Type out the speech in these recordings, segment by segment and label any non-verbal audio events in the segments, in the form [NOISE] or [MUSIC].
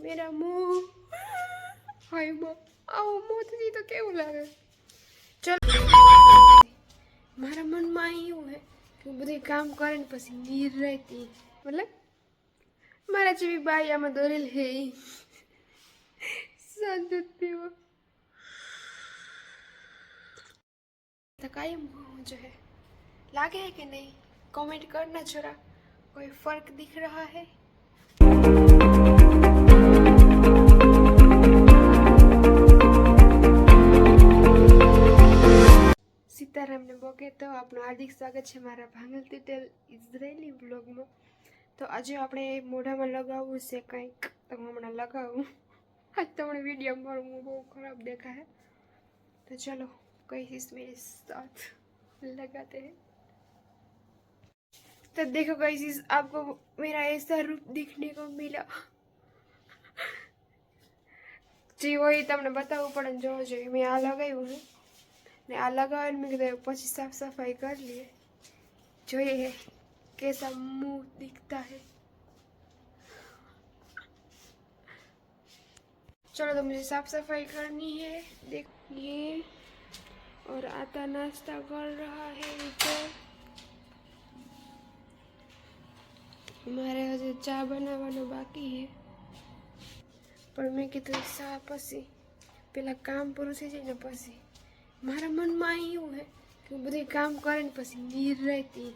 મેરા મોં હાયમાં આવો મોંથી તો કેવું લાગે ચલો મારા મનમાં એવું હે કે બધું કામ કરે ને પછી નીર રહેતી મતલબ મારા જેવી બાઈ આમાં દોરેલ હે સંદૂત પીવો તો કાયમ હોવું જોઈએ લાગે હે કે નહીં કોમેન્ટ કરના જરા કોઈ ફર્ક દિખ રહા હે સીતારામને બોકે તો આપનું હાર્દિક સ્વાગત છે મારા ભાંગલ તિટેલ ઇઝરાયેલી બ્લોગમાં તો આજે આપણે મોઢામાં લગાવવું છે કંઈક તો હું હમણાં લગાવું આજ તમને વિડીયો મારું મોં બહુ ખરાબ દેખાય तो चलो कोई मेरे साथ लगाते हैं तो देखो गाइस आपको मेरा ऐसा रूप दिखने को मिला જે હોય તમને બતાવવું પડે ને જોવો જોઈએ મેં આ લગાવ્યું છે ને આ લગાવીને મેં કીધું પછી સાફ સફાઈ કરી લઈએ જોઈએ कैसा मुंह दिखता है चलो तो मुझे साफ सफाई करनी है देख ये और आता नाश्ता कर रहा है इधर મારે હજી ચા બનાવવાનો બાકી છે પણ મેં કીધું ચા પછી પેલા કામ પૂરું થઈ જાય ને પછી મારા મનમાં એવું હે કે હું બધું કામ કરે ને પછી નીર રહેતી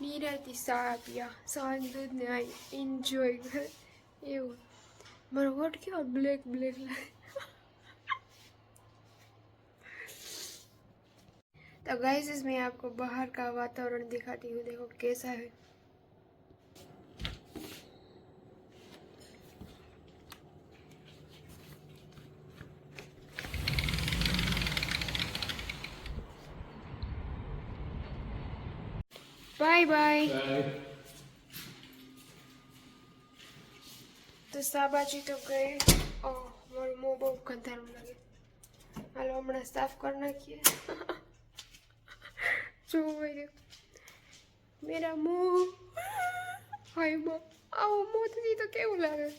નીર રહેતી ચા પીયા સાંજ દૂધ ને આઈ એન્જોય કરે એવું મારો હોટ કેવો બ્લેક બ્લેક લાગે तो गाइस मैं आपको बाहर का वातावरण दिखाती हूँ देखो कैसा है બાય બાય તો શાબાજી તો ગઈ ઓ મારું મોં બહુ ગંધારું લાગે હાલો હમણાં સાફ કરી નાખીએ જોઈ મેરા મોં હાયમાં આવો મોંથી તો કેવું લાગે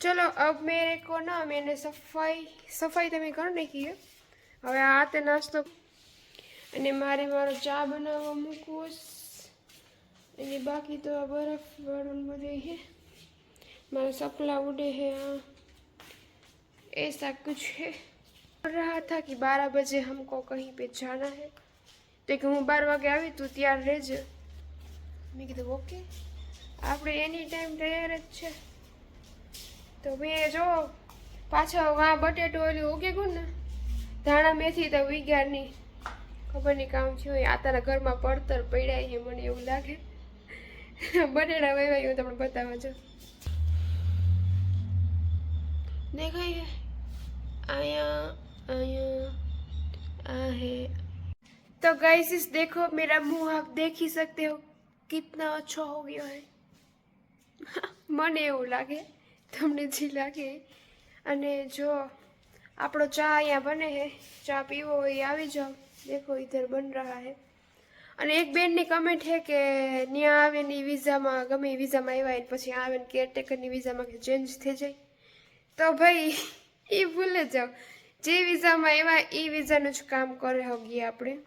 ચલો અબ મેરે કો ના મેને સફાઈ સફાઈ તમે કરો ને નાખી હવે હાથે નાસ્તો અને મારે મારો ચા બનાવવા મૂકવો છે. અને બાકી તો આ બરફ વાળું બધે છે मारे सपना उड़े हैं हाँ ऐसा कुछ है बोल रहा था कि बारह बजे हमको कहीं पे जाना है તો કે હું બાર વાગે આવી તું ત્યાર રહેજે મેં કીધું ઓકે આપણે એની ટાઈમ તૈયાર જ છે તો મેં જો પાછા વા બટેટું ઓલું ઉગે ગયું ને ધાણા મેથી તો વિગારની ખબર નહીં કામ થયું હોય આ તારા ઘરમાં પડતર પડ્યા છે મને એવું લાગે બટેટા વહેવાય હું તમને બતાવવા છું देखाइए आया आया आ है तो गाइस इस देखो मेरा मुंह आप देख ही सकते हो कितना अच्छा हो गया है મને એવું લાગે તમને જે લાગે અને જો આપણો ચા અહીંયા બને છે ચા પીવો હોય એ આવી જાઓ દેખો ઇધર બન રહા है અને એક બેનની કમેન્ટ છે કે ત્યાં આવે ને વિઝામાં, ગમે વિઝામાં આવ્યા ને પછી આવે ને કેરટેકરની વિઝામાં ચેન્જ થઈ જાય. તો ભાઈ એ ભૂલે જાઓ. જે વિઝામાં આવ્યા એ વિઝાનું જ કામ કરે હોઈએ આપણે.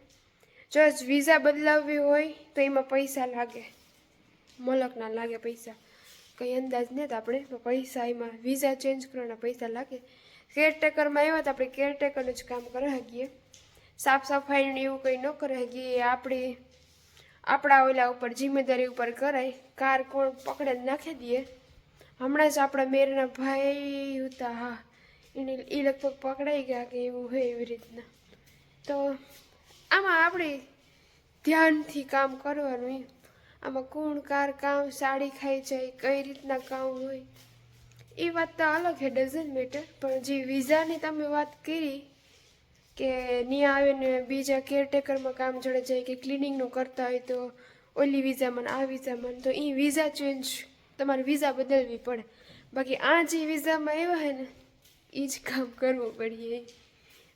જો વિઝા બદલાવવી હોય, તો એમાં પૈસા લાગે. મલક ના લાગે પૈસા. કંઈ અંદાજ નહીં તો આપણે પૈસા એમાં વિઝા ચેન્જ કરવાના પૈસા લાગે. કેરટેકરમાં આવ્યા તો આપણે કેરટેકરનું જ કામ કરે શકીએ સાફ સફાઈને એવું કંઈ ન કરાય કે આપણી આપણા ઓલા ઉપર, જિમ્મેદારી ઉપર કરાય. કાર કોણ પકડે નાખી દઈએ હમણાં જ આપણા મેરના ભાઈ હતા, હા. એને એ લગભગ પકડાઈ ગયા કે એવું હોય એવી રીતના. તો આમાં આપણે ધ્યાનથી કામ કરવાનું આમાં કોણ કાર કામ સાડી ખાઈ જાય, કઈ રીતના કામ હોય. એ વાત તો અલગ છે ડઝન્ટ મેટર પણ જે વિઝાની તમે વાત કરી કે નહીં આવે ને બીજા કેરટેકરમાં કામ જોડે જાય કે ક્લિનિંગનું કરતા હોય તો ઓલી વિઝા મને આ વિઝા વિઝામાં તો એ વિઝા ચેન્જ તમારે વિઝા બદલવી પડે. બાકી આ જે વિઝામાં આવ્યા હોય ને એ જ કામ કરવું પડીએ.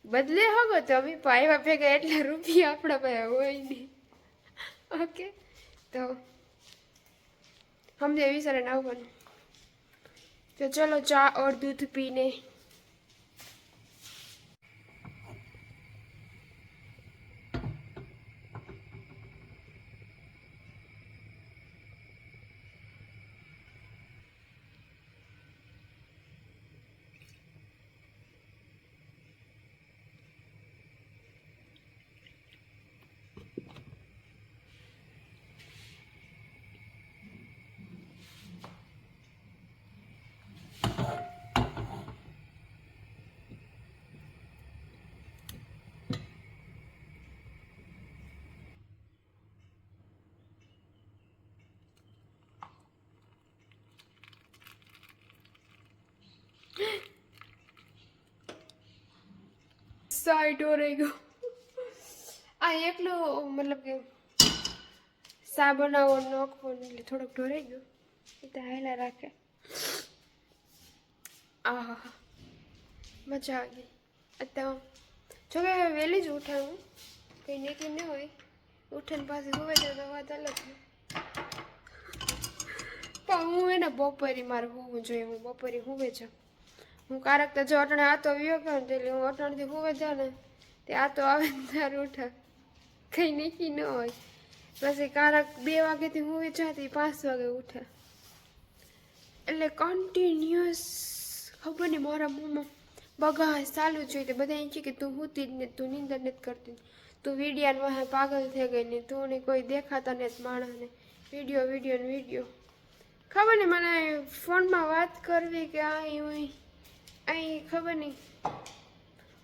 બદલે હગો તો અમે આવ્યા ભેગા એટલા રૂપિયા આપણા પાસે હોય નહીં ઓકે તો સમજે વિચારે આવવાનું. તો ચલો ચા, ઓર દૂધ પીને સાઈડ રહી ગયો. આ એકલું, મતલબ કે સા બનાવો નાખવો એટલે થોડોક ઢોરાઈ ગયો. એ તો રાખે. આહા, મજા આવી ગઈ. તો જો કે વહેલી જ ઉઠે હું કંઈ નીકળી ન હોય. ઉઠે ને પાછી હોવે તો વાત અલગ પણ હું એને બપોરે મારે હોવું જોઈએ, હું બપોરે હોવે છે હું કારક તો જો અટણે આતો વિયો ગયો ને એટલે હું અટણથી હોવે જાઉં ને તે આતો આવે ને ત્યારે ઉઠે. કંઈ નીકી ન હોય. પછી કારક બે વાગેથી હું વેચાતી પાંચ વાગે ઉઠે. એટલે કન્ટિન્યુઅસ ખબર નહીં મારા મોંમાં બગાસ ચાલુ જ તો બધા એમ છે કે તું હોતી જ ને, તું નિંદર નથી કરતી. તું વિડિયામાં વાહે પાગલ થઈ ગઈ ને તું ને કોઈ દેખાતા નથી માણસને વીડિયો વીડિયો ને વીડિયો. ખબર ને મને ફોનમાં વાત કરવી કે આ હોય અહીં ખબર નહીં.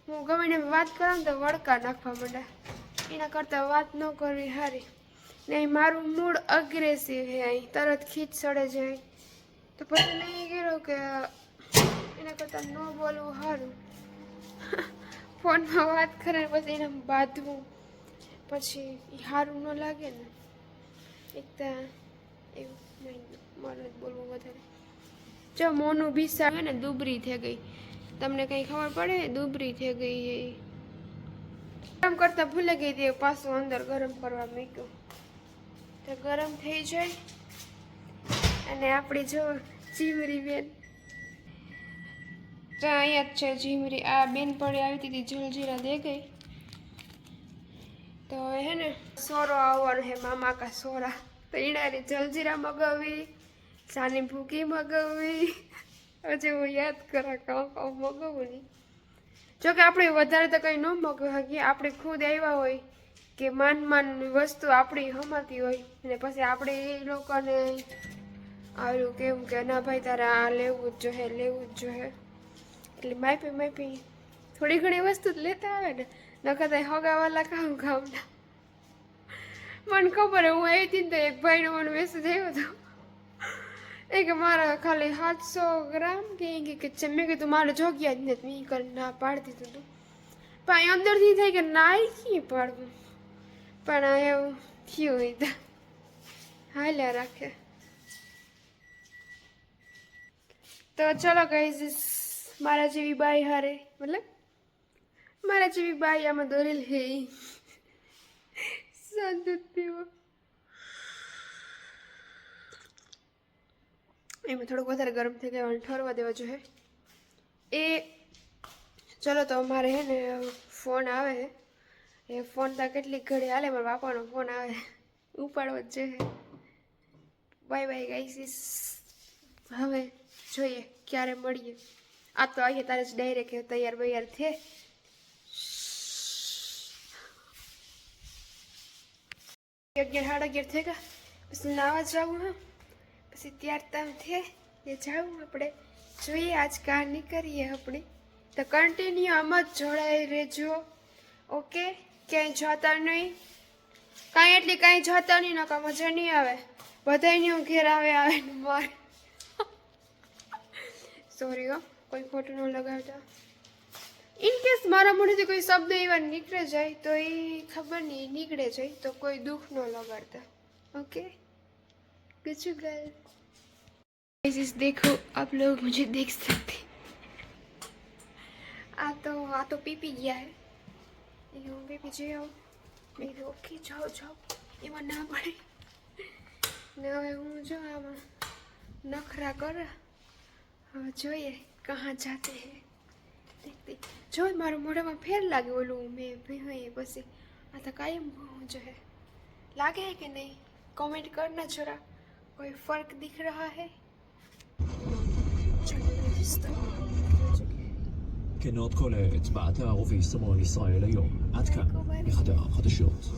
હું ગમે ને વાત કરું ને તો વળકા નાખવા માંડે. એના કરતાં વાત ન કરવી સારી ને અહીં મારું મૂડ અગ્રેસિવ હે અહીં. તરત ખીચ સડે જાય તો પછી મેં એ કીધું કે એના કરતાં ન બોલવું સારું [LAUGHS] ફોનમાં વાત કરે પછી એને બાંધવું. પછી એ સારું ન લાગે ને. એક તો એવું મારે બોલવું વધારે. જો મોનું હે ને, દુબરી થઈ ગઈ. તમને કંઈ ખબર પડે? દુબરી થઈ ગઈ એ ગરમ કરતા ભૂલી ગઈ તે પાછું અંદર ગરમ કરવા મૂક્યું તો ગરમ થઈ જાય. અને આપણી જો જીમરી બેન. અહીંયા જ છે જીમરી આ બેન પડી આવી હતી, જલજીરા દે ગઈ. તો હે ને, સોરો આવવાનો હે મામા કા સોરા. તો એના જલજીરા મગાવી. સાની ભૂકી મગાવી. હજી હું યાદ કરા કાં કાં મગાવું નહીં. જોકે આપણે વધારે તો કંઈ ન મગાવી શકીએ. આપણે ખુદ આવ્યા હોય કે માન માન વસ્તુ આપણી હમાતી હોય. અને પછી આપણે એ લોકોને આવ્યું કેવું કે ના ભાઈ તારે આ લેવું જ જોઈએ લેવું જ જોઈએ. એટલે માપી માપી થોડી ઘણી વસ્તુ જ લેતા આવે ને. નકર હગાવાલા કામ કામના. મને ખબર હે, આવી હતી તો એક ભાઈનો મને મેસેજ આવ્યો હતો. એ કે મારા ખાલી સાતસો ગ્રામ કે એ કે છે. મેં કીધું, મારે જોગ્યા જ નથી. મેં કરી ના પાડી દીધું હતું પણ અહીં અંદરથી થઈ કે કી પાડવું પણ એવું થયું હોય હાલ્યા રાખે. તો ચલો ગાઈઝ મારા જેવી બાઈ હારે. મતલબ? મારા જેવી બાઈ આમાં દોરેલ હે [LAUGHS] સાદું પીવો. એમાં થોડુંક વધારે ગરમ થઈ ગયું, અને ઠરવા દેવા જોઈએ એ, ચલો તો અમારે હે ને, ફોન આવે છે એ ફોન તો કેટલીક ઘડી હાલે, મારા બાપાનો ફોન આવે. ઉપાડવો જ જોઈએ બાય બાય ગાઈસીસ હવે જોઈએ ક્યારે મળીએ. આ તો આવીએ તારે જ ડાયરેક્ટ તૈયાર બૈયાર થે. અગિયાર, સાડા અગિયાર થઈ ગયા પછી નાવા જવું હા. પછી ત્યાર તમ થે એ જાઉં આપણે. જોઈએ, આજ કહાની નીકળીએ આપણે. તો કન્ટિન્યુ આમ જ જોડાઈ રહેજો. ઓકે ક્યાંય જોતા નહીં. કાંઈ એટલી કાંઈ જોતા નહીં નકા મજા નહીં આવે. બધાની ઘેર આવે આવે માર. સોરી હો, કોઈ ખોટું ન લગાવતા. ઇન કેસ મારા મોઢેથી કોઈ શબ્દ એવા નીકળે જાય, તો એ ખબર નહીં, નીકળે જાય, તો કોઈ દુઃખ ન લગાડતા. ओके कुछ देखो, आप लोग मुझे देख सकते आ तो आ तो पी पी गया है। यूँ भी पीछे आओ। मेरे ओके, जाओ जाओ। ये ना पड़े। ना मुझे अब नखरा कर। हाँ, जो ये कहाँ जाते हैं? देखते। जो હે દેખતી में फिर लगे वो लोग मैं भी हूँ ये આ आता कायम हूँ जो है। લાગે है कि नहीं? कमेंट करना છોરા कोई फर्क दिख रहा है כנות כל הארץ, באתר ובישומון ישראל היום. עד כאן, מחדר החדשות.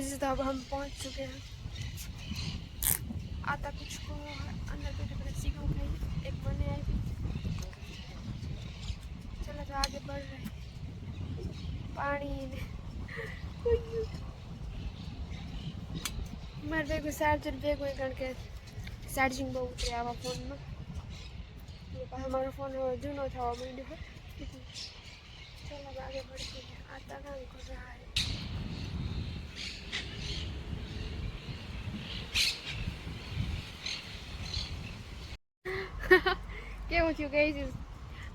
गाइस तो अब हम पहुंच चुके हैं आता कुछ को अंदर बैठे बैठे सीखो खाई एक बने आई थी चलो तो आगे बढ़ रहे हैं। पानी ने મારે ભેગું ચાર્જર ભેગું હોય કારણ કે ચાર્જિંગ બહુ ઉતરે આવા ફોનમાં પાછો મારો ફોન હવે જૂનો થવા માંડ્યો છે ચલો अब आगे बढ़ते हैं आता કેવું થયું કે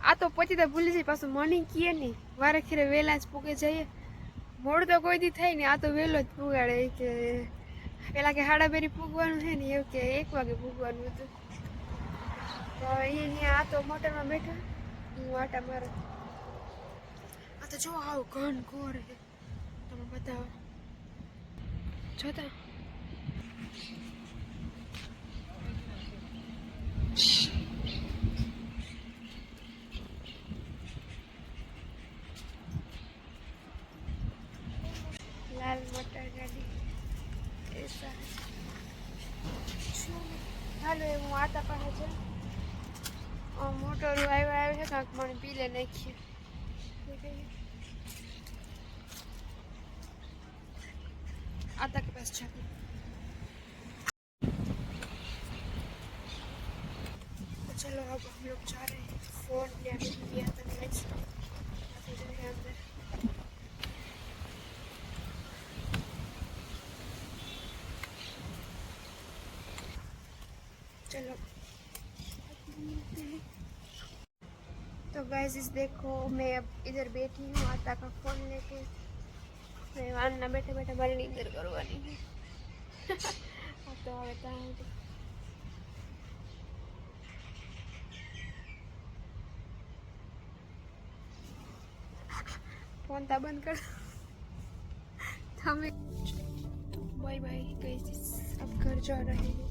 આ તો પછી તો ભૂલી જાય, પાછું મની કીએ નહીં વારે ખેરે વહેલા જ પૂગે જઈએ. મોડું તો કોઈ દી થાય ને, આ તો વહેલો જ પૂગાડે કે પેલા કે હાડા બેરી પૂગવાનું છે ને, એવું કે એક વાગે પૂગવાનું હતું. તો અહીંયા આ તો મોટરમાં બેઠા, હું આટા મારે. આ તો જો આવું ઘન ઘોર તમે બતાવો. જોતા? હાલો એ હું આતા પાસે છે મોટર આવ્યો આવ્યો છે કાંક મને પી લે નાખીએ आता के पास जाके तो चलो अब हम लोग जा रहे हैं फोन लेने लिया था नेक्स्ट अभी जो है अंदर चलो। तो गैस इस देखो, मैं अब इधर बैठी हूँ आता का फ़ोन लेके। मैं वहाँ ना बैठे बैठे भले इधर करवानी है। [LAUGHS] तो बताऊँ तो। फ़ोन था बंद कर। [LAUGHS] था मैं बाय बाय गैस अब घर जा रहे हैं।